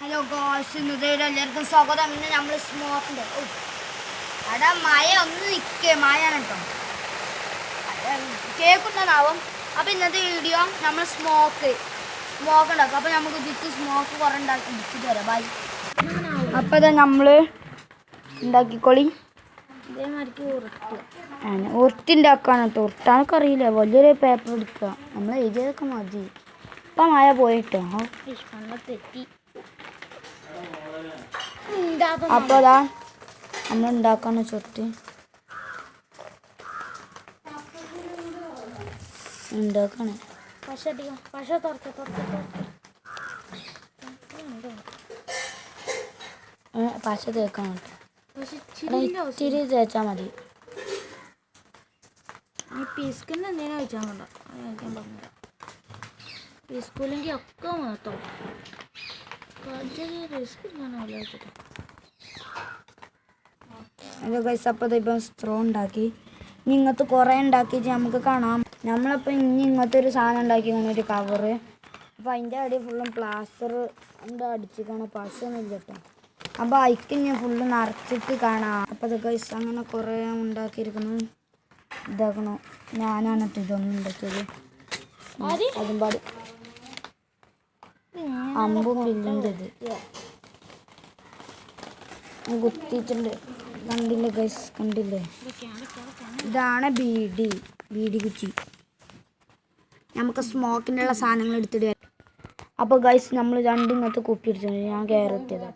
Hello goals ഇന്നത്തെ എല്ലാവർക്കും സ്വാഗതം. ഇന്ന് നമ്മൾ സ്മോക്കിന്റെ ഓ അവിടെ മഴ ഒന്ന് നിൽക്കേ മഴയാണ് കേട്ടോ കേൾക്കുന്നതാവും അപ്പോൾ ഇന്നത്തെ വീഡിയോ നമ്മൾ സ്മോക്ക് സ്മോക്ക് ഉണ്ടാക്കും. അപ്പോൾ നമുക്ക് ഇതിക്ക് സ്മോക്ക് കുറേ ഉണ്ടാക്കി ഇടിച്ച് തരാം. ബൈ അപ്പോൾ ഇതാ നമ്മൾ ഉണ്ടാക്കിക്കോളി. ഉരുട്ടി. ഉണ്ടാക്കാണ് കേട്ടോ ഉരുട്ടാനൊക്കെ അറിയില്ല. വലിയൊരു പേപ്പർ എടുക്കുക. നമ്മൾ എഴുതിയതൊക്കെ മതി. ഇപ്പം മഴ പോയിട്ടോ തെറ്റി. അപ്പോൾ അതാ നമ്മൾ ഉണ്ടാക്കാണ് ചുരുട്ടി ഉണ്ടാക്കണേ. പശ അടിക്കാം പശ തുറത്ത് തുറത്ത് ഏ, പശ പക്ഷെ ഇത്തിരി തേച്ചാൽ മതി. ഈ പിസ്കിന് എന്തിനാ വെച്ചാൽ കൊണ്ട ഞാൻ പറഞ്ഞുതരാം പിസ്കൂലെങ്കിൽ ഒക്കെ മാത്തോ. റിസ്ക് ഞാൻ ആലോചിച്ചിട്ട് അത് ഗൈസ് അപ്പോൾ ഇപ്പം സ്ട്രോ ഉണ്ടാക്കി. ഇനി ഇങ്ങനത്തെ കുറേ ഉണ്ടാക്കിയിട്ട് നമുക്ക് കാണാം. നമ്മളപ്പോൾ ഇനി ഇങ്ങനത്തെ ഒരു സാധനം ഉണ്ടാക്കി ഒരു കവറ് അപ്പോൾ അതിന്റെ അടി ഫുള്ളും പ്ലാസ്റ്റർ കൊണ്ട് അടിച്ച് പശയൊന്നും ഇല്ല കേട്ടോ. അപ്പോൾ അതിക്ക് ഞാൻ ഫുള്ള് നിറച്ചിട്ട് കാണാം. അപ്പോൾ ഇത് ഗൈസ് അങ്ങനെ കുറേ ഉണ്ടാക്കിയിരിക്കുന്നു. ഇതാക്കണു. ഞാനാണ് കേട്ടോ ഇതൊന്നും ഉണ്ടാക്കിയത്. അതും പാടി. അമ്പും ഇത് കുത്തിയിട്ടുണ്ട്. കണ്ടില്ലേ ഗൈസ് കണ്ടില്ലേ? ഇതാണ് ബീഡി. ബീഡി കുച്ചി. നമുക്ക് സ്മോക്കിനുള്ള സാധനങ്ങൾ എടുത്തിട്ട് അപ്പോൾ ഗൈസ് നമ്മൾ രണ്ട് ഇങ്ങനത്തെ കുപ്പി എടുത്തിട്ടുണ്ട് ഞാൻ കയറെത്തിയത്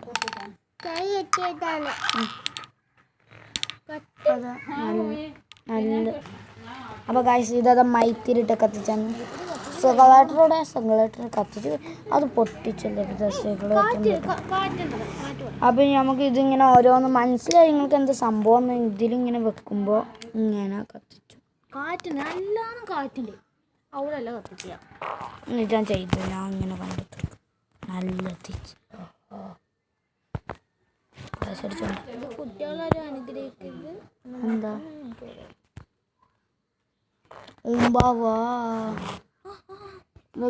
നല്ല അപ്പോൾ ഗൈസ് ഇതാ മൈത്തിരിട്ടൊക്കെ കത്തിച്ചാണ്. സെഗളേറ്ററോടെ സെഗലേറ്റർ കത്തിച്ച് അത് പൊട്ടിച്ചല്ലേ അപ്പം നമുക്ക് ഇതിങ്ങനെ ഓരോന്ന് മനസ്സിലായി നിങ്ങൾക്ക് എന്താ സംഭവം ഇതിലിങ്ങനെ വെക്കുമ്പോൾ ഇങ്ങനെ കത്തിച്ചു. കാറ്റ് നല്ലോണം കാറ്റുണ്ട് അവിടെ അല്ല കത്തിക്കുക ഞാൻ ചെയ്തു ഞാൻ ഇങ്ങനെ കണ്ടിട്ട് നല്ല എത്തിച്ച് കുട്ടികളാരും എന്താ? ഉമ്പാവാ.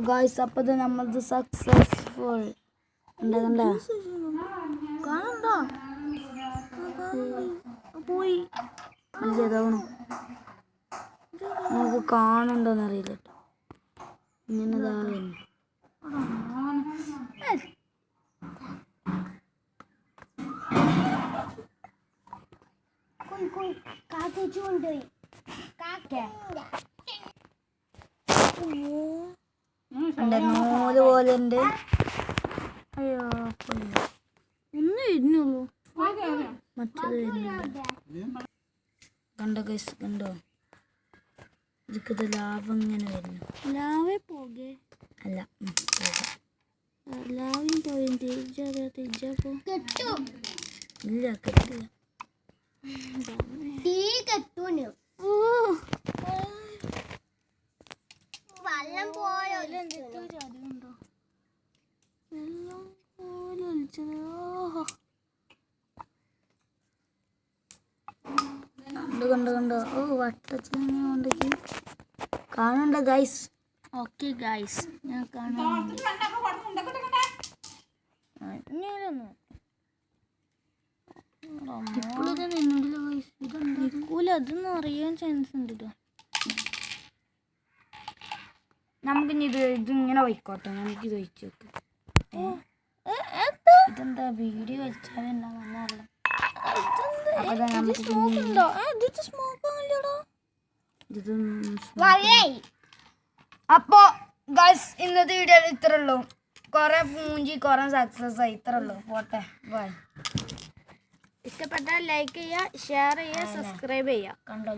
ഗായ്സ് അപ്പം നമ്മളത് സക്സസ്ഫുൾ എന്താ കണ്ട? കാണണ്ടോ പോയി. ചെയ്തോണം നമുക്ക് കാണുണ്ടോന്ന് അറിയില്ല കേട്ടോ. ഇങ്ങനെ ഇതാ വരുന്നു. ഉണ്ട്? നൂൽ പോലെ ഉണ്ട് അയ്യോ. ഒന്നും ഇരുന്നുള്ളൂ മറ്റത് കണ്ടോ കൈസ് കണ്ടോ? ഇതിക്കത് ലാഭം ഇങ്ങനെ വരുന്നു. ലാവേ പോകെ. അല്ല ലാവിൻ പോയി. തിരിച്ചറിയാ തിരിച്ചാ പോ. ഇല്ല കിട്ടില്ല തീ കെട്ടൂന് വെള്ളം പോയോ വെള്ളം പോലെ ഒലിച്ചത് ഓഹോ കണ്ടു കണ്ടു കണ്ടോ. ഓ വട്ടച്ചിങ്ങനെ കൊണ്ടേക്ക്. കാണണ്ട ഗൈസ് ഓക്കെ ഗൈസ് ഞാൻ കാണാൻ ഇപ്പോഴൊക്കെ നിന്നില്ല ഗൈസ് ഇതെന്താ? നിൽക്കൂല അതൊന്നും അറിയാൻ ചാൻസ് ഉണ്ട്. നമുക്കിനി ഇത് ഇതിങ്ങനെ വയ്ക്കോട്ടെ. നമുക്കിത് വെച്ച് വെക്കാം ഇതെന്താ? വീഡിയോ വെച്ചാൽ ആണല്ലോടാ. ഇത് അപ്പോ ഗൈസ് ഇന്നത്തെ വീഡിയോ ഇത്ര ഉള്ളൂ. കുറെ മൂഞ്ചി കുറെ സക്സസ് ആയി. ഇത്ര ഉള്ളൂ. പോട്ടെ. ബൈ ഇഷ്ടപ്പെട്ടാൽ ലൈക്ക് ചെയ്യുക ഷെയർ ചെയ്യുക സബ്സ്ക്രൈബ് ചെയ്യുക. കണ്ടോ?